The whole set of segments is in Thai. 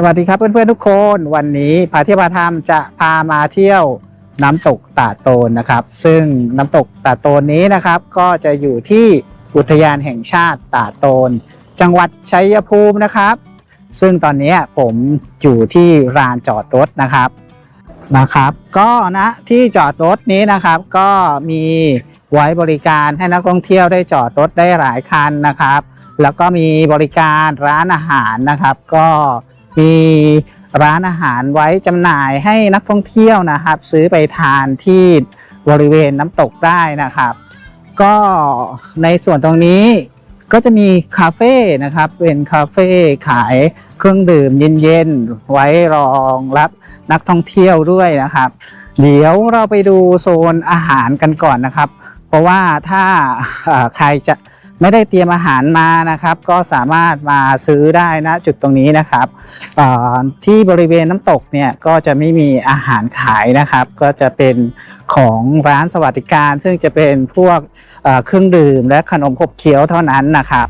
สวัสดีครับเพื่อนๆทุกคนวันนี้พาเที่ยวพาทำจะพามาเที่ยวน้ำตกตาโตนนะครับ ซึ่งน้ำตกตาโตนนี้นะครับ ก็จะอยู่ที่อุทยานแห่งชาติตาโตน จังหวัดชัยภูมินะครับ ซึ่งตอนนี้ผมอยู่ที่ลานจอดรถนะครับนะครับ ก็นะที่จอดรถนี้นะครับก็มีไว้บริการให้นักท่องเที่ยวได้จอดรถได้หลายคันนะครับ แล้วก็มีบริการร้านอาหารนะครับ ก็ มีร้านอาหารไว้จำหน่ายให้นักท่องเที่ยวนะครับ ซื้อไปทานที่บริเวณน้ำตกได้นะครับ ก็ในส่วนตรงนี้ก็จะมีคาเฟ่นะครับ เป็นคาเฟ่ขายเครื่องดื่มเย็นๆ ไว้รองรับนักท่องเที่ยวด้วยนะครับ เดี๋ยวเราไปดูโซนอาหารกันก่อนนะครับ เพราะว่าถ้าใครจะ ไม่ได้เตรียมอาหารมานะครับ ก็สามารถมาซื้อได้นะจุดตรงนี้นะครับที่บริเวณน้ำตกเนี่ยก็จะไม่มีอาหารขายนะครับ ก็จะเป็นของร้านสวัสดิการ ซึ่งจะเป็นพวกเอ่อเครื่องดื่มและขนมขบเคี้ยวเท่านั้นนะครับ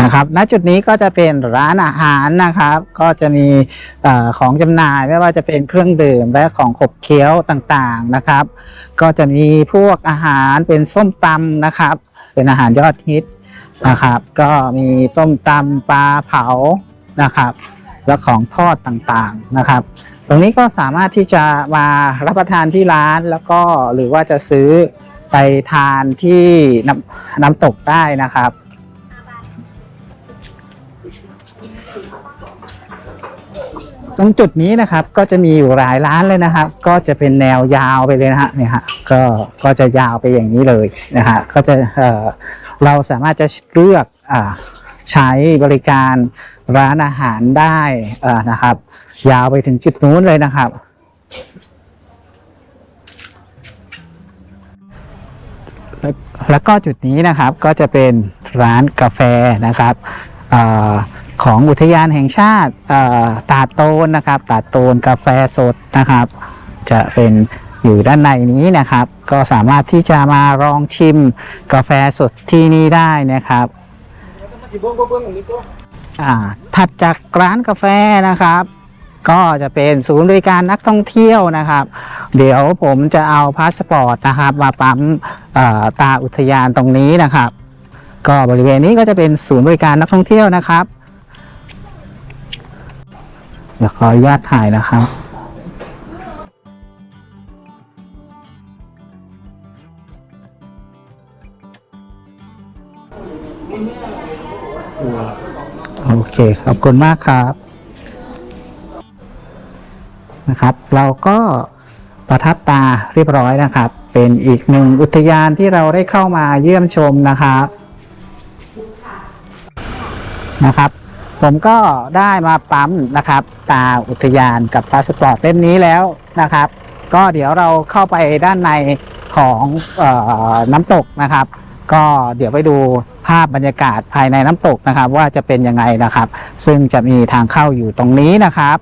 นะครับณจุดนี้ก็จะเป็นร้านอาหารนะครับ ก็จะมีอของจำหน่ายไม่ว่าจะเป็นเครื่องดื่มและของขบเคี้ยวต่างๆนะครับ ก็จะมีพวกอาหารเป็นส้มตำนะครับ เป็นอาหารยอดฮิตนะครับ ก็มีส้มตำปลาเผานะครับ และของทอดต่างๆนะครับ ตรงนี้ก็สามารถที่จะมารับประทานที่ร้านแล้วก็หรือว่าจะซื้อไปทานที่น้ำน้ำตกได้นะครับ ตรงจุดนี้นะครับก็จะมีอยู่หลายร้านเลยนะครับ ก็จะเป็นแนวยาวไปเลยนะฮะเนี่ยฮะก็ก็จะยาวไปอย่างนี้เลยนะฮะก็จะเออเราสามารถจะเลือกอ่าใช้บริการร้านอาหารได้อ่านะครับ ยาวไปถึงจุดนู้นเลยนะครับแล้วแล้วก็จุดนี้นะครับก็จะเป็นร้านกาแฟนะครับอา ของอุทยานแห่งชาติตาโตนนะครับตาโตนกาแฟสดนะครับ จะเป็นอยู่ด้านในนี้นะครับ ก็สามารถที่จะมาลองชิมกาแฟสดที่นี่ได้นะครับอ่าถัดจากร้านกาแฟนะครับ ก็จะเป็นศูนย์บริการนักท่องเที่ยวนะครับ เดี๋ยวผมจะเอาพาสปอร์ตนะครับ มาปั๊มตาอุทยานตรงนี้นะครับ ก็บริเวณนี้ก็จะเป็นศูนย์บริการนักท่องเที่ยวนะครับ เดี๋ยวขออนุญาตถ่ายนะครับ โอเคขอบคุณมากครับ นะครับ เราก็ประทับตาเรียบร้อยนะครับ เป็นอีกหนึ่งอุทยานที่เราได้เข้ามาเยี่ยมชมนะครับนะครับ ผมก็ได้มาปั๊มนะครับ ตาอุทยานกับพาสปอร์ตเล่มนี้แล้วนะครับ ก็เดี๋ยวเราเข้าไปด้านในของออน้ำตกนะครับ ก็เดี๋ยวไปดูภาพบรรยากาศภายในน้ำตกนะครับ ว่าจะเป็นยังไงนะครับ ซึ่งจะมีทางเข้าอยู่ตรงนี้นะครับ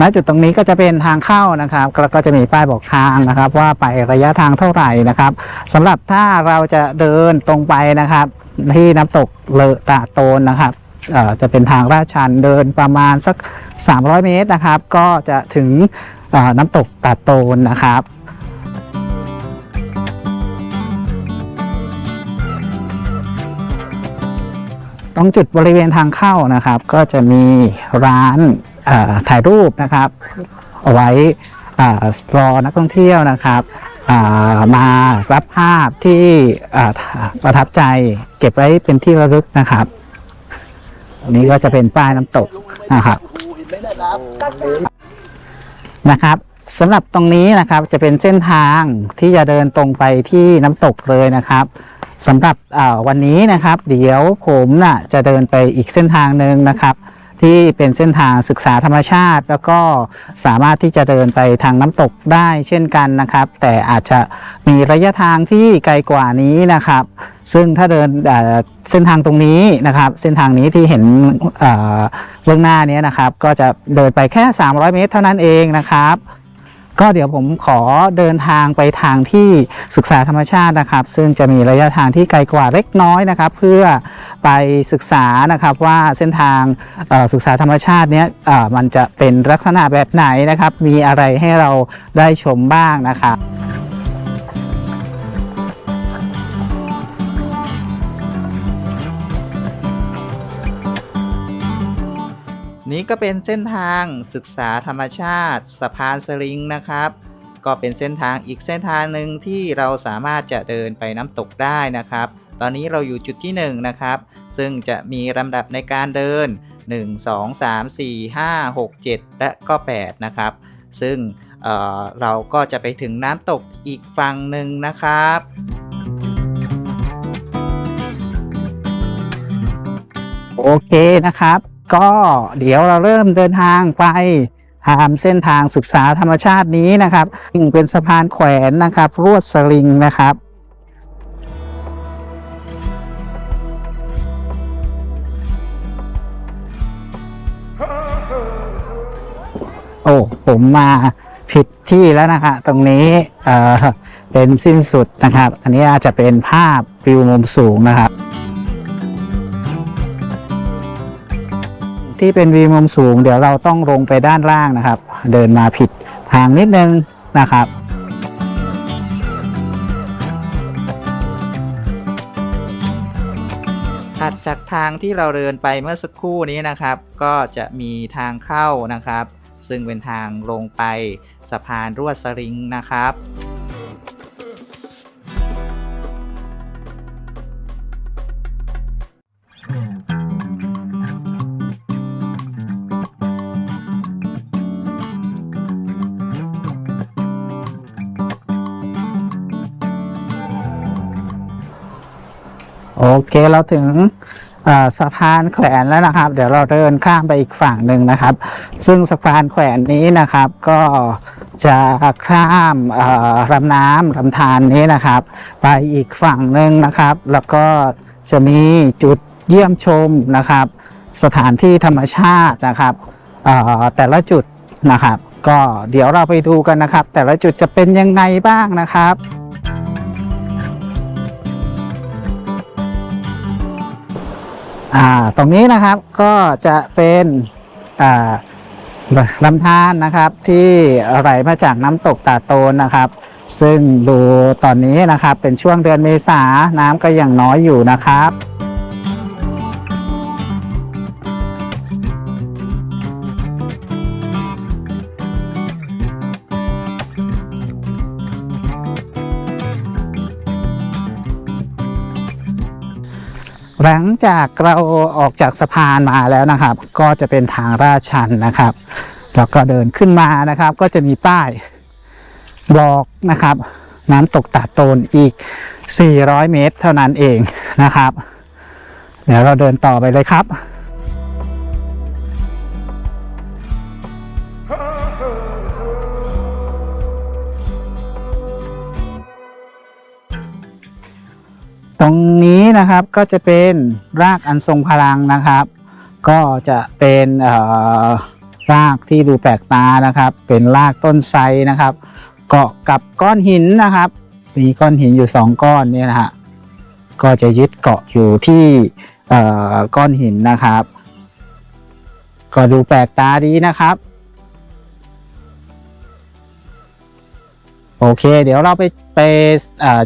ณจุดตรงนี้ก็จะเป็นทางเข้านะครับแล้วก็จะมีป้ายบอกทางนะครับ ว่าไประยะทางเท่าไหร่นะครับสำหรับถ้าเราจะเดินตรงไปนะครับ ที่น้ำตกเลอะตาโตนนะครับจะเป็นทางลาดชันเดินประมาณสัก 300 เมตรนะครับ ก็จะถึงน้ำตกตาโตนนะครับตรงจุดบริเวณทางเข้านะครับ ก็จะมีร้านถ่ายรูปนะครับ เอาไว้อรอนักท่องเที่ยวนะครับ มารับภาพที่ประทับใจเก็บไว้เป็นที่ระลึกนะครับนนี้ก็จะเป็นป้ายน้ำตกนะครับนะครับสำหรับตรงนี้นะครับจะเป็นเส้นทางที่จะเดินตรงไปที่น้ำตกเลยนะครับสำหรับวันนี้นะครับ เดี๋ยวผมน่ะจะเดินไปอีกเส้นทางหนึ่งนะครับ ที่เป็นเส้นทางศึกษาธรรมชาติ แล้วก็สามารถที่จะเดินไปทางน้ำตกได้เช่นกันนะครับ แต่อาจจะมีระยะทางที่ไกลกว่านี้นะครับ ซึ่งถ้าเดินเส้นทางตรงนี้นะครับ เส้นทางนี้ที่เห็นเอ่อเบื้องหน้านี้นะครับ ก็จะเดินไปแค่ 300 เมตร เท่านั้นเองนะครับ ก็เดี๋ยวผมขอเดินทางไปทางที่ศึกษาธรรมชาตินะครับ ซึ่งจะมีระยะทางที่ไกลกว่าเล็กน้อยนะครับ เพื่อไปศึกษานะครับว่าเส้นทางศึกษาธรรมชาติเนี้ยมันจะเป็นลักษณะแบบไหนนะครับ มีอะไรให้เราได้ชมบ้างนะครับ นี่ก็เป็นเส้นทางศึกษาธรรมชาติสะพานสลิงนะครับ ก็เป็นเส้นทางอีกเส้นทางหนึ่งที่เราสามารถจะเดินไปน้ำตกได้นะครับ ตอนนี้เราอยู่จุดที่ 1 นะครับ ซึ่งจะมีลำดับในการเดิน 1 2 3 4 5 6 7 และก็ 8 นะครับ ซึ่งเออเราก็จะไปถึงน้ำตกอีกฝั่งหนึ่งนะครับโอเคนะครับ ก็เดี๋ยวเราเริ่มเดินทางไปตามเส้นทางศึกษาธรรมชาตินี้นะครับซึ่งเป็นสะพานแขวนนะครับลวดสลิงนะครับโอ้ผมมาผิดที่แล้วนะคะตรงนี้เอ่อเป็นสิ้นสุดนะครับ อันนี้อาจจะเป็นภาพวิวมุมสูงนะครับ ที่เป็นวีมุมสูง เดี๋ยวเราต้องลงไปด้านล่างนะครับ เดินมาผิดทางนิดนึงนะครับถัดจากทางที่เราเดินไปเมื่อสักครู่นี้นะครับ ก็จะมีทางเข้านะครับ ซึ่งเป็นทางลงไปสะพานรวดสลิงนะครับ โอเคเราถึงสะพานแขวนแล้วนะครับ เดี๋ยวเราเดินข้ามไปอีกฝั่งหนึ่งนะครับ ซึ่งสะพานแขวนนี้นะครับ ก็จะข้ามลำน้ำลำธารนี้นะครับ ไปอีกฝั่งหนึ่งนะครับ แล้วก็จะมีจุดเยี่ยมชมนะครับ สถานที่ธรรมชาตินะครับแต่ละจุดนะครับ ก็เดี๋ยวเราไปดูกันนะครับ แต่ละจุดจะเป็นยังไงบ้างนะครับ อ่าตรงนี้นะครับก็จะเป็นอ่าลำธารนะครับที่ไหลมาจากน้ำตกตาโตนนะครับ ซึ่งดูตอนนี้นะครับเป็นช่วงเดือนเมษาน้ำก็ยังน้อยอยู่นะครับ หลังจากเราออกจากสะพานมาแล้วนะครับ ก็จะเป็นทางราชันนะครับแล้วก็เดินขึ้นมานะครับ ก็จะมีป้ายบอกนะครับ น้ำตกตาดโตนอีก 400 เมตร เท่านั้นเองนะครับ เดี๋ยวเราเดินต่อไปเลยครับ ตรงนี้นะครับก็จะเป็นรากอันทรงพลังนะครับ ก็จะเป็นเอ่อรากที่ดูแปลกตานะครับ เป็นรากต้นไทรนะครับ เกาะกับก้อนหินนะครับ มีก้อนหินอยู่สองก้อนเนี่ยนะฮะก็จะยึดเกาะอยู่ที่เอ่อก้อนหินนะครับ ก็ดูแปลกตาดีนะครับ โอเค เดี๋ยวเราไป ไป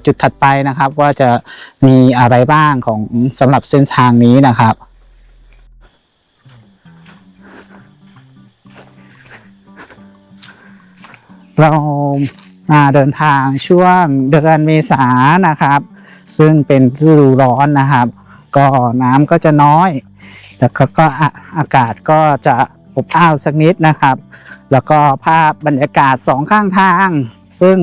จุดถัดไปนะครับ ว่าจะมีอะไรบ้างของสำหรับเส้นทางนี้นะครับเรามาเดินทางช่วงเดือนเมษานะครับ ซึ่งเป็นฤดูร้อนนะครับ ก็น้ำก็จะน้อย แล้วก็ก็อากาศก็จะอบอ้าวสักนิดนะครับ แล้วก็ภาพบรรยากาศสองข้างทาง ซึ่ง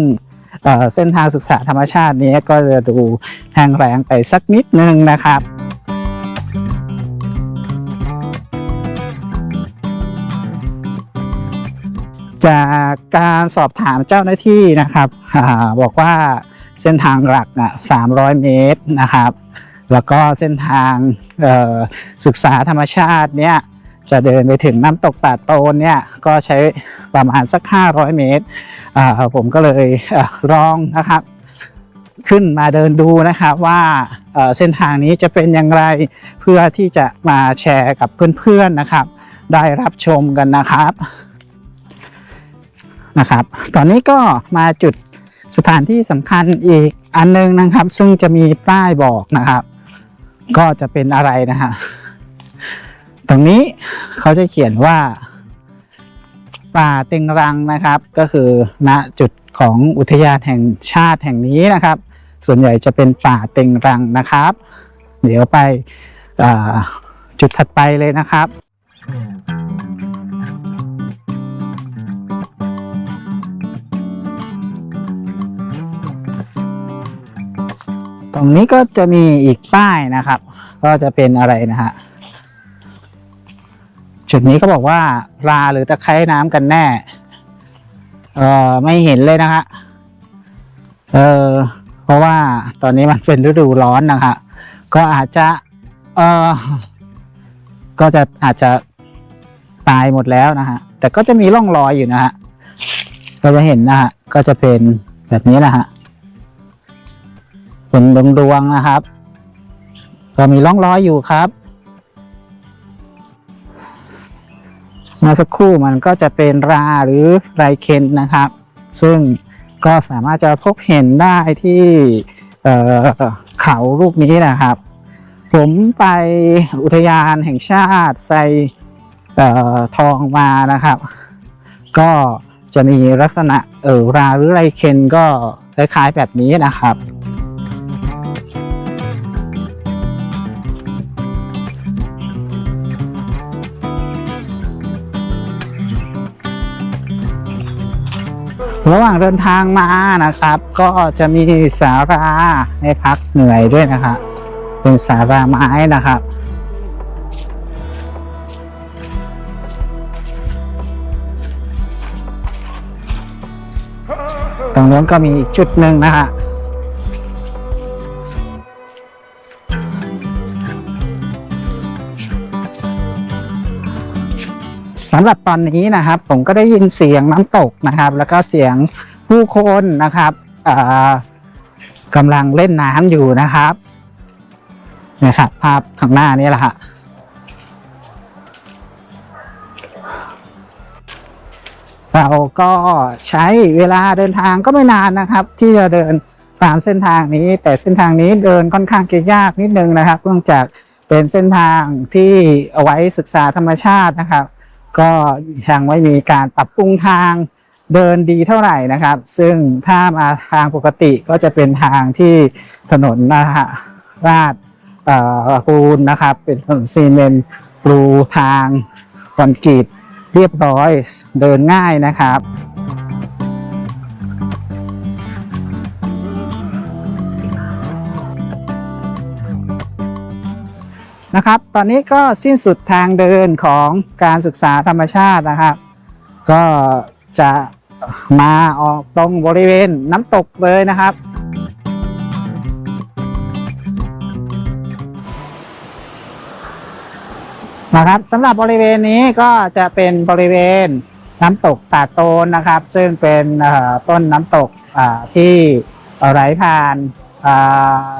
เส้นทางศึกษาธรรมชาตินี้ก็จะดูแห้งแรงไปสักนิดนึงนะครับจากการสอบถามเจ้าหน้าที่นะครับอบอกว่าเส้นทางหลักน่ะ300 เมตรนะครับ แล้วก็เส้นทางศึกษาธรรมชาติเนี่ย จะเดินไปถึงน้ำตกตาดโตนเนี่ยก็ใช้ประมาณสัก 500 เมตรอ่าผมก็เลยเอ่อลองนะครับขึ้นมาเดินดูนะครับว่าเอ่อเส้นทางนี้จะเป็นอย่างไรเพื่อที่จะมาแชร์กับเพื่อนๆนะครับ ได้รับชมกันนะครับนะครับ ตอนนี้ก็มาจุดสถานที่สำคัญอีกอันนึงนะครับ ซึ่งจะมีป้ายบอกนะครับ ก็จะเป็นอะไรนะฮะ ตรงนี้เขาจะเขียนว่า ป่าเต็งรังนะครับ ก็คือณจุดของอุทยานแห่งชาติแห่งนี้นะครับ ส่วนใหญ่จะเป็นป่าเต็งรังนะครับ เดี๋ยวไปจุดถัดไปเลยนะครับตรงนี้ก็จะมีอีกป้ายนะครับ ก็จะเป็นอะไรนะฮะ จุดนี้ก็บอกว่าราหรือตะไคร่น้ำกันแน่ เออไม่เห็นเลยนะฮะเออเพราะว่าตอนนี้มันเป็นฤดูร้อนนะคะก็อาจจะเออก็จะอาจจะตายหมดแล้วนะฮะ แต่ก็จะมีร่องรอยอยู่นะฮะก็จะเห็นนะฮะ ก็จะเป็นแบบนี้นะฮะ เป็นดวงดวงๆนะครับ ก็มีร่องรอยอยู่ครับ มื่อสักครู่มันก็จะเป็นราหรือไรเคนนะครับ ซึ่งก็สามารถจะพบเห็นได้ที่เขาลูกนี้นะครับ ผมไปอุทยานแห่งชาติไซทองมานะครับ ก็จะมีลักษณะเออราหรือไรเคนก็คล้ายๆแบบนี้นะครับ ระหว่างเดินทางมานะครับ ก็จะมีสาราให้พักเหนื่อยด้วยนะครับเป็นสาราไม้นะครับตรงนู้นก็มีอีกจุดหนึ่งนะฮะ สำหรับตอนนี้นะครับ ผมก็ได้ยินเสียงน้ำตกนะครับ แล้วก็เสียงผู้คนนะครับกำลังเล่นน้ำอยู่นะครับนี่ครับภาพข้างหน้านี้แหละฮะเราก็ใช้เวลาเดินทางก็ไม่นานนะครับ ที่จะเดินตามเส้นทางนี้ แต่เส้นทางนี้เดินค่อนข้างจะยากนิดนึงนะครับเนื่องจากเป็นเส้นทางที่เอาไว้ศึกษาธรรมชาตินะครับ ก็ยังไม่มีการปรับปรุงทางเดินดีเท่าไหร่นะครับ ซึ่งถ้ามาทางปกติก็จะเป็นทางที่ถนนนะฮะราดเอ่อปูนนะครับ เป็นถนนซีเมนต์ปูทางคอนกรีตเรียบร้อยเดินง่ายนะครับ นะครับ ตอนนี้ก็สิ้นสุดทางเดินของการศึกษาธรรมชาตินะครับ ก็จะมาออกตรงบริเวณน้ำตกเลยนะครับ นะครับสำหรับบริเวณนี้ก็จะเป็นบริเวณน้ำตกตาดโตนนะครับ ซึ่งเป็นต้นน้ำตกที่ไหลผ่าน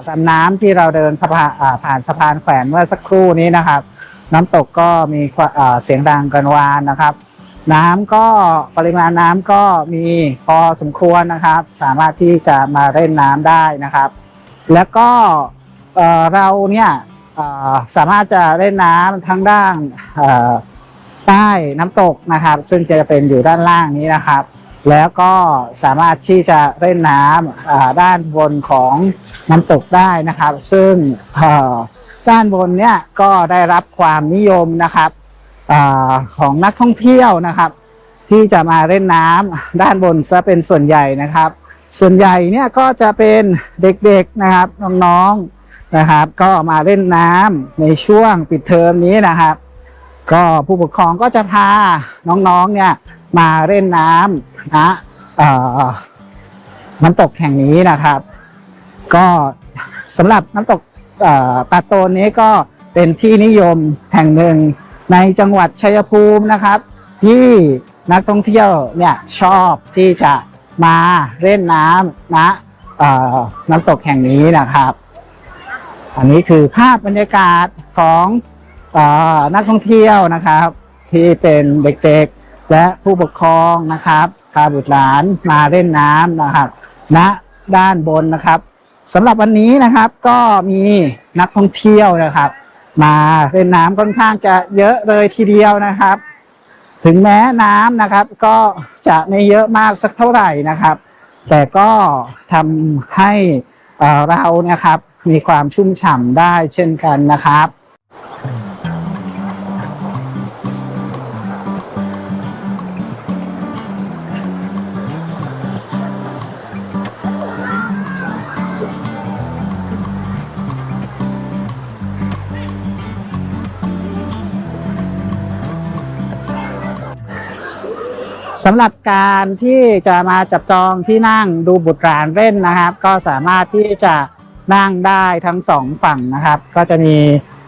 ลำน้ำที่เราเดินสะพานผ่านสะพานแขวนเมื่อสักครู่นี้นะครับ น้ำตกก็มีเสียงดังกันวานนะครับ น้ำก็ปริมาณน้ำก็มีพอสมควรนะครับ สามารถที่จะมาเล่นน้ำได้นะครับ แล้วก็เราเนี่ยสามารถจะเล่นน้ำทั้งด้านใต้น้ำตกนะครับ ซึ่งจะเป็นอยู่ด้านล่างนี้นะครับ แล้วก็สามารถที่จะเล่นน้ำด้านบนของน้ำตกได้นะครับ ซึ่งด้านบนเนี่ยก็ได้รับความนิยมนะครับอของนักท่องเที่ยวนะครับ ที่จะมาเล่นน้ำด้านบนซะเป็นส่วนใหญ่นะครับ ส่วนใหญ่เนี่ยก็จะเป็นเด็กๆนะครับน้องๆนะครับ ก็มาเล่นน้ำในช่วงปิดเทอมนี้นะครับ ก็ผู้ปกครองก็จะพาน้องๆเนี่ย มาเล่นน้ำนะน้ำตกแห่งนี้นะครับ ก็สำหรับน้ำตกเอ่อปาโตนนี้ก็เป็นที่นิยมแห่งหนึ่งในจังหวัดชัยภูมินะครับ ที่นักท่องเที่ยวเนี่ยชอบที่จะมาเล่นน้ำนะน้ำตกแห่งนี้นะครับ อันนี้คือภาพบรรยากาศของอนักท่องเที่ยวนะครับ ที่เป็นเด็กๆ และผู้ปกครองนะครับพาบุตรหลานมาเล่นน้ำนะครับณด้านบนนะครับสำหรับวันนี้นะครับก็มีนักท่องเที่ยวนะครับ มาเล่นน้ำค่อนข้างจะเยอะเลยทีเดียวนะครับ ถึงแม้น้ำนะครับ ก็จะไม่เยอะมากสักเท่าไหร่นะครับ แต่ก็ทำให้เรานี่ยครับ มีความชุ่มฉ่ำได้เช่นกันนะครับ สำหรับการที่จะมาจับจองที่นั่งดูบุตรหลานเล่นนะครับ ก็สามารถที่จะนั่งได้ทั้งสองฝั่งนะครับ ก็จะมี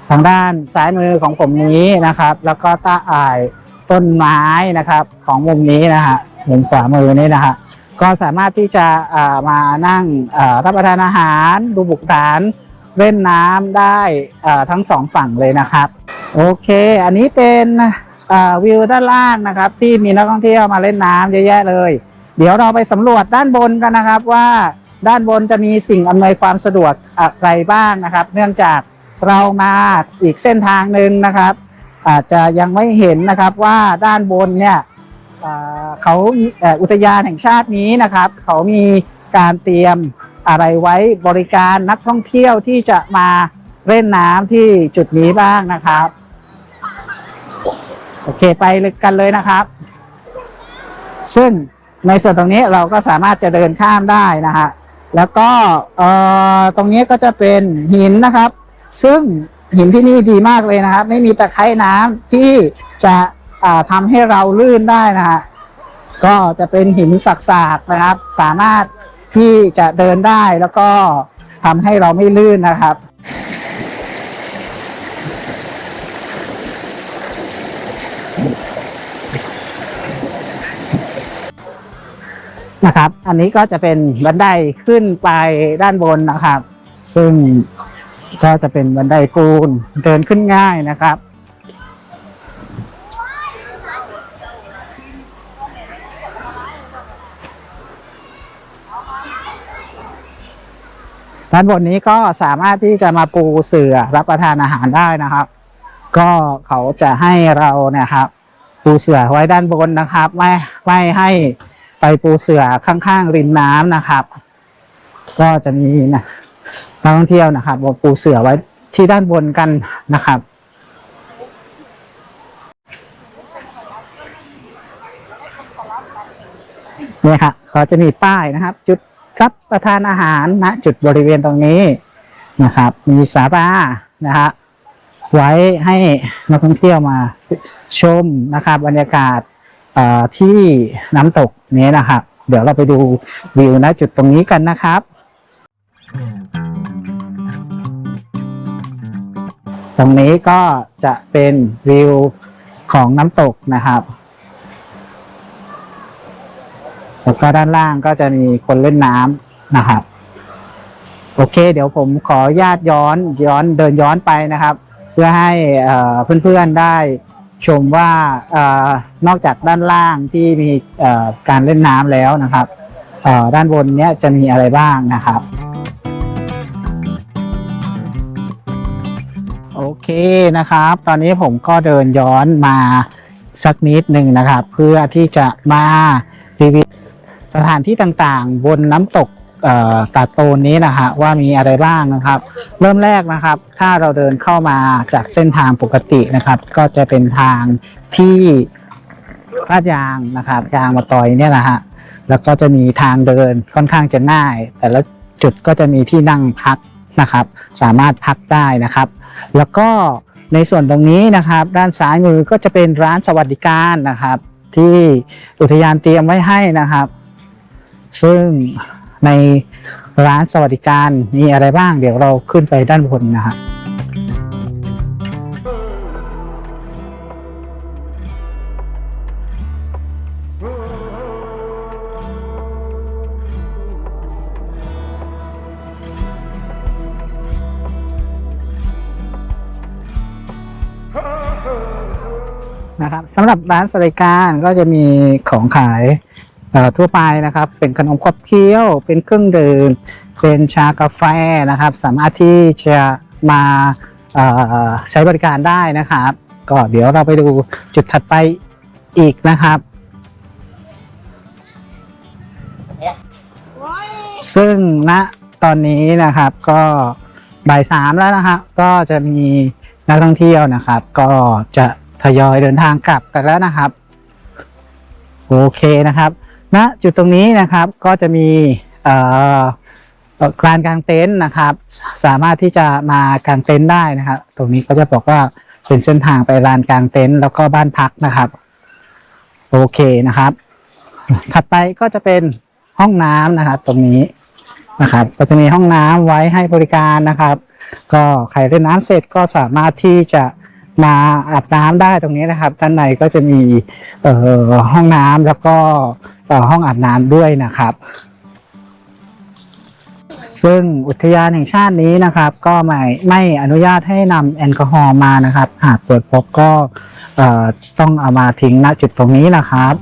ทางด้านซ้ายมือของผมนี้นะครับ แล้วก็ใต้อ่ายต้นไม้นะครับของมุมนี้นะฮะมุมขวามือนี้นะฮะก็สามารถที่จะอ่ามานั่งอ่ารับประทานอาหารดูบุตรานเล่นน้ำได้อ่าทั้งสองฝั่งเลยนะครับ โอเค อันนี้เป็น วิวด้านล่างนะครับ ที่มีนักท่องเที่ยวมาเล่นน้ำเยอะแยะเลย เดี๋ยวเราไปสำรวจด้านบนกันนะครับว่าด้านบนจะมีสิ่งอำนวยความสะดวกอะไรบ้างนะครับ เนื่องจากเรามาอีกเส้นทางหนึ่งนะครับ อาจจะยังไม่เห็นนะครับว่าด้านบนเนี่ยเขาอุทยานแห่งชาตินี้นะครับ เขามีการเตรียมอะไรไว้บริการนักท่องเที่ยวที่จะมาเล่นน้ำที่จุดนี้บ้างนะครับ โอเคไปลยกันเลยนะครับ ซึ่งในส่วนตรงนี้เราก็สามารถจะเดินข้ามได้นะฮะแล้วก็เอ่อตรงนี้ก็จะเป็นหินนะครับ ซึ่งหินที่นี่ดีมากเลยนะครับ ไม่มีตะไคร่น้ำที่จะอ่าทำให้เราลื่นได้นะฮะก็จะเป็นหินสักๆนะครับ สามารถที่จะเดินได้แล้วก็ทำให้เราไม่ลื่นนะครับ นะครับ อันนี้ก็จะเป็นบันไดขึ้นไปด้านบนนะครับ ซึ่งก็จะเป็นบันไดปูนเดินขึ้นง่ายนะครับ ด้านบนนี้ก็สามารถที่จะมาปูเสื่อรับประทานอาหารได้นะครับ ก็เขาจะให้เราเนี่ยครับ ปูเสื่อไว้ด้านบนนะครับ ไม่ไม่ให้ ไปปูเสือข้างๆริมน้ำนะครับ ก็จะมีนะนักท่องเที่ยวนะครับมาปูเสือไว้ที่ด้านบนกันนะครับเนี่ยครับเขาจะมีป้ายนะครับ จุดรับประทานอาหารณจุดบริเวณตรงนี้นะครับ มีสารานะฮะไว้ให้นักท่องเที่ยวมาชมนะครับบรรยากาศ ที่น้ำตกนี้นะครับ เดี๋ยวเราไปดูวิวณจุดตรงนี้กันนะครับ ตรงนี้ก็จะเป็นวิวของน้ำตกนะครับแล้วก็ด้านล่างก็จะมีคนเล่นน้ำนะครับ โอเค เดี๋ยวผมขอญาตย้อนย้อนเดินย้อนไปนะครับ เพื่อให้เพื่อนๆได้ ชมว่าอนอกจากด้านล่างที่มีการเล่นน้ำแล้วนะครับด้านบนเนี้ยจะมีอะไรบ้างนะครับ โอเคนะครับ ตอนนี้ผมก็เดินย้อนมาสักนิดหนึ่งนะครับ เพื่อที่จะมารีวิวสถานที่ต่างๆ บนน้ำตก ตาดโตนนี้นะฮะว่ามีอะไรบ้างนะครับ เริ่มแรกนะครับ ถ้าเราเดินเข้ามาจากเส้นทางปกตินะครับ ก็จะเป็นทางที่ลาดยางนะครับ ยางมาตอยเนี่ยนะฮะแล้วก็จะมีทางเดินค่อนข้างจะง่าย แต่ละจุดก็จะมีที่นั่งพักนะครับ สามารถพักได้นะครับ แล้วก็ในส่วนตรงนี้นะครับ ด้านซ้ายมือก็จะเป็นร้านสวัสดิการนะครับ ที่อุทยานเตรียมไว้ให้นะครับ ซึ่ง ในร้านสวัสดิการมีอะไรบ้าง เดี๋ยวเราขึ้นไปด้านบนนะฮะนะครับสำหรับร้านสวัสดิการก็จะมีของขาย ทั่วไปนะครับ เป็นขนมขบเคี้ยว เป็นเครื่องดื่มเป็นชากาแฟนะครับ สามารถที่จะมาใช้บริการได้นะครับ ก็เดี๋ยวเราไปดูจุดถัดไปอีกนะครับ ซึ่งณตอนนี้นะครับก็บ่ายสามแล้วนะครับ ก็จะมีนักท่องเที่ยวนะครับ ก็จะทยอยเดินทางกลับกันแล้วนะครับ โอเคนะครับ ณจุดตรงนี้นะครับก็จะมีเอ่อเอ่อลานกลางเต็นท์นะครับ สามารถที่จะมากางเต็นท์ได้นะครับ ตรงนี้ก็จะบอกว่าเป็นเส้นทางไปลานกลางเต็นท์แล้วก็บ้านพักนะครับ โอเคนะครับ ถัดไปก็จะเป็นห้องน้ำนะครับ ตรงนี้นะครับ ก็จะมีห้องน้ำไว้ให้บริการนะครับ ก็ใครเล่นน้ำเสร็จก็สามารถที่จะ มาอาบน้ำได้ตรงนี้นะครับ ด้านในก็จะมีห้องน้ำแล้วก็ห้องอาบน้ำด้วยนะครับ ซึ่งอุทยานแห่งชาตินี้นะครับ ก็ไม่ไม่อนุญาตให้นำแอลกอฮอล์มานะครับ หากตรวจพบก็ต้องเอามาทิ้งณจุดตรงนี้นะครับ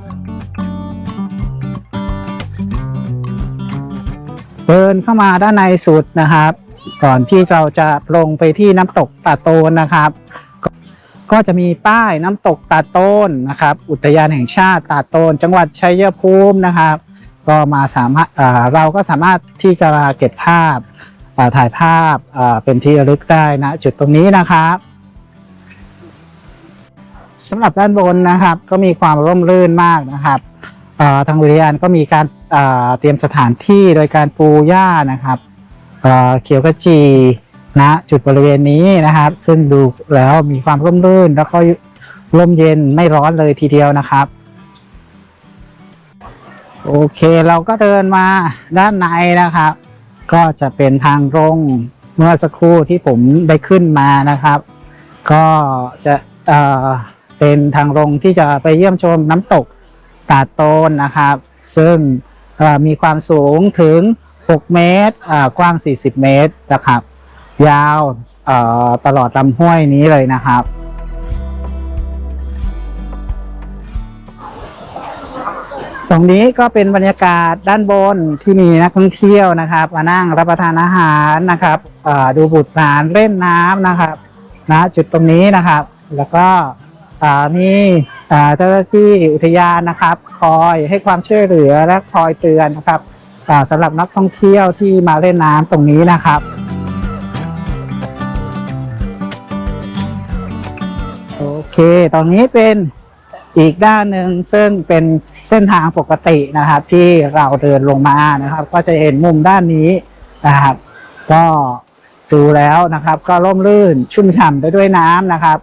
เดินเข้ามาด้านในสุดนะครับ ก่อนที่เราจะลงไปที่น้ำตกตาโตนนะครับ ก็จะมีป้ายน้ำตกตาโตนนะครับ อุทยานแห่งชาติตาโตนจังหวัดชัยภูมินะครับ ก็มาสามารถเราก็สามารถที่จะมาเก็บภาพถ่ายภาพเป็นที่ระลึกได้นะจุดตรงนี้นะครับสำหรับด้านบนนะครับ ก็มีความร่มรื่นมากนะครับทางอุทยานก็มีการเตรียมสถานที่โดยการปูหญ้านะครับเขียวขจี นะจุดบริเวณนี้นะครับ ซึ่งดูแล้วมีความร่มรื่น แล้วก็ร่มเย็นไม่ร้อนเลยทีเดียวนะครับ โอเคเราก็เดินมาด้านในนะครับ ก็จะเป็นทางลงเมื่อสักครู่ที่ผมได้ขึ้นมานะครับ ก็จะเอ่อเป็นทางลงที่จะไปเยี่ยมชมน้ำตกตาดโตนนะครับ ซึ่งมีความสูงถึง 6 เมตรกว้าง 40 เมตรนะครับ ยาวตลอดลำห้วยนี้เลยนะครับ ตรงนี้ก็เป็นบรรยากาศด้านบนที่มีนักท่องเที่ยวนะครับ มานั่งรับประทานอาหารนะครับดูบุตรหลานเล่นน้ำนะครับนะจุดตรงนี้นะครับ แล้วก็มีเจ้าหน้าที่อุทยานนะครับ คอยให้ความช่วยเหลือและคอยเตือนนะครับสำหรับนักท่องเที่ยวที่มาเล่นน้ำตรงนี้นะครับ เค ตรงนี้เป็นอีกด้านหนึ่งซึ่งเป็นเส้นทางปกตินะครับ ที่เราเดินลงมานะครับ ก็จะเห็นมุมด้านนี้นะครับ ก็ดูแล้วนะครับ ก็ร่มรื่นชุ่มฉ่ำไปด้วยน้ำนะครับ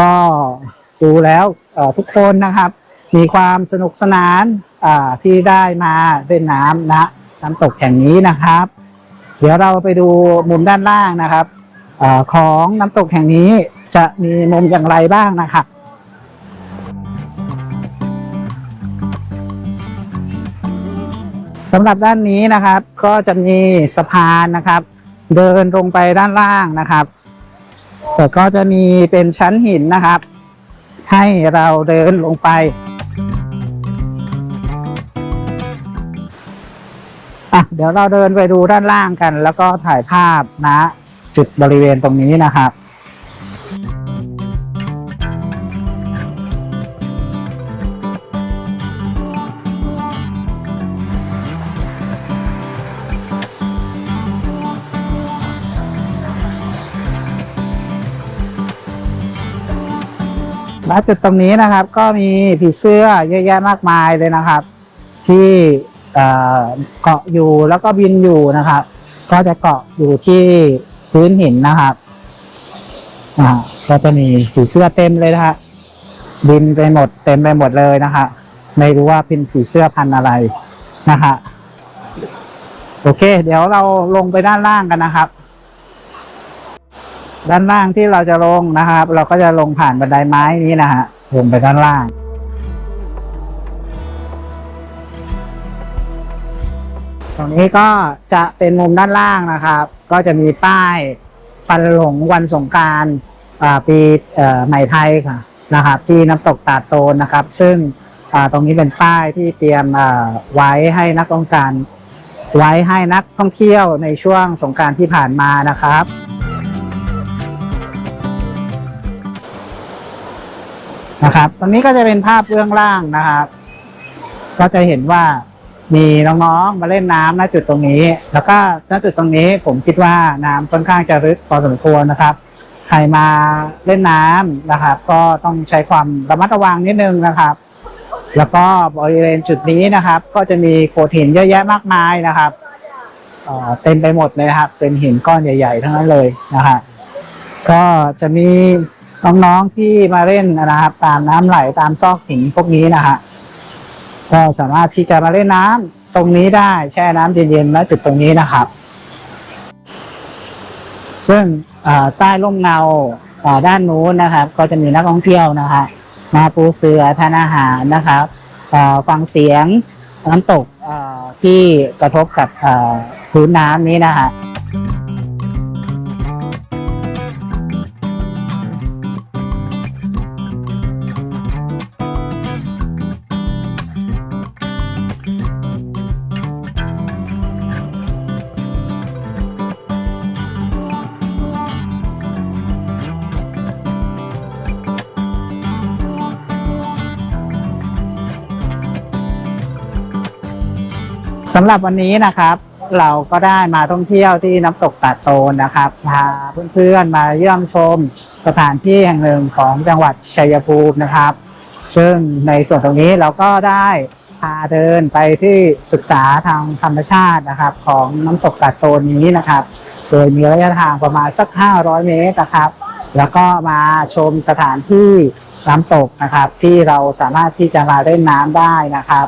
ก็ดูแล้วทุกคนนะครับ มีความสนุกสนานที่ได้มาเล่นน้ำนะน้ำตกแห่งนี้นะครับ เดี๋ยวเราไปดูมุมด้านล่างนะครับอของน้ำตกแห่งนี้ จะมีมุมอย่างไรบ้างนะครับสำหรับด้านนี้นะครับก็จะมีสะพานนะครับ เดินลงไปด้านล่างนะครับแต่ก็จะมีเป็นชั้นหินนะครับ ให้เราเดินลงไปอะเดี๋ยวเราเดินไปดูด้านล่างกัน แล้วก็ถ่ายภาพนะ จุดบริเวณตรงนี้นะครับ ณจุดตรงนี้นะครับก็มีผีเสื้อเยอะแยะมากมายเลยนะครับ ที่เกาะอยู่แล้วก็บินอยู่นะครับ ก็จะเกาะอยู่ที่พื้นหินนะครับอ่าก็จะมีผีเสื้อเต็มเลยนะฮะบินไปหมดเต็มไปหมดเลยนะฮะไม่รู้ว่าเป็นผีเสื้อพันอะไรนะฮะโอเค เดี๋ยวเราลงไปด้านล่างกันนะครับ ด้านล่างที่เราจะลงนะครับ เราก็จะลงผ่านบันไดไม้นี้นะฮะลงไปด้านล่าง ตรงนี้ก็จะเป็นมุมด้านล่างนะครับ ก็จะมีป้ายฟันหลงวันสงการปีใหม่ไทยค่ะนะครับ ที่น้ำตกตาโตนนะครับ ซึ่งตรงนี้เป็นป้ายที่เตรียมไว้ให้นักต้องการไว้ให้นักท่องเที่ยวในช่วงสงการที่ผ่านมานะครับ นะครับ ตรงนี้ก็จะเป็นภาพเบื้องล่างนะครับ ก็จะเห็นว่ามีน้องๆมาเล่นน้ำณจุดตรงนี้ แล้วก็ณจุดตรงนี้ผมคิดว่าน้ำค่อนข้างจะลึกพอสมควรนะครับ ใครมาเล่นน้ำนะครับ ก็ต้องใช้ความระมัดระวังนิดนึงนะครับ แล้วก็บริเวณจุดนี้นะครับ ก็จะมีโขดหินเยอะแยะมากมายนะครับเอ่อเต็มไปหมดเลยครับ เป็นหินก้อนใหญ่ ๆ ทั้งนั้นเลยนะครับก็จะมี น้องๆที่มาเล่นนะครับ ตามน้ำไหลตามซอกหินพวกนี้นะฮะก็สามารถที่จะมาเล่นน้ำตรงนี้ได้แช่น้ำเย็นๆณจุดตรงนี้นะครับ ซึ่งใต้ร่มเงาด้านนู้นนะครับ ก็จะมีนักท่องเที่ยวนะฮะมาปูเสือทานอาหารนะครับฟังเสียงน้ำตกที่กระทบกับพื้นน้ำนี้นะฮะ สำหรับวันนี้นะครับ เราก็ได้มาท่องเที่ยวที่น้ำตกตาดโตนนะครับพาเพื่อนๆมาเยี่ยมชมสถานที่แห่งหนึ่งของจังหวัดชัยภูมินะครับ ซึ่งในส่วนตรงนี้เราก็ได้พาเดินไปที่ศึกษาทางธรรมชาตินะครับ ของน้ำตกตาดโตนนี้นะครับ โดยมีระยะทางประมาณสัก 500 เมตรนะครับ แล้วก็มาชมสถานที่น้ำตกนะครับ ที่เราสามารถที่จะมาเล่นน้ำได้นะครับ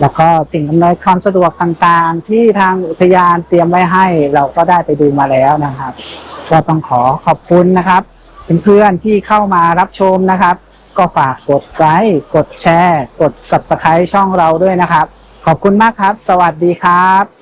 แล้วก็สิ่งอำนวยความสะดวกต่างๆ ที่ทางอุทยานเตรียมไว้ให้เราก็ได้ไปดูมาแล้วนะครับก็ต้องขอขอบคุณนะครับเพื่อนๆที่เข้ามารับชมนะครับ ก็ฝากกดไลค์กดแชร์ กด subscribe ช่องเราด้วยนะครับ ขอบคุณมากครับ สวัสดีครับ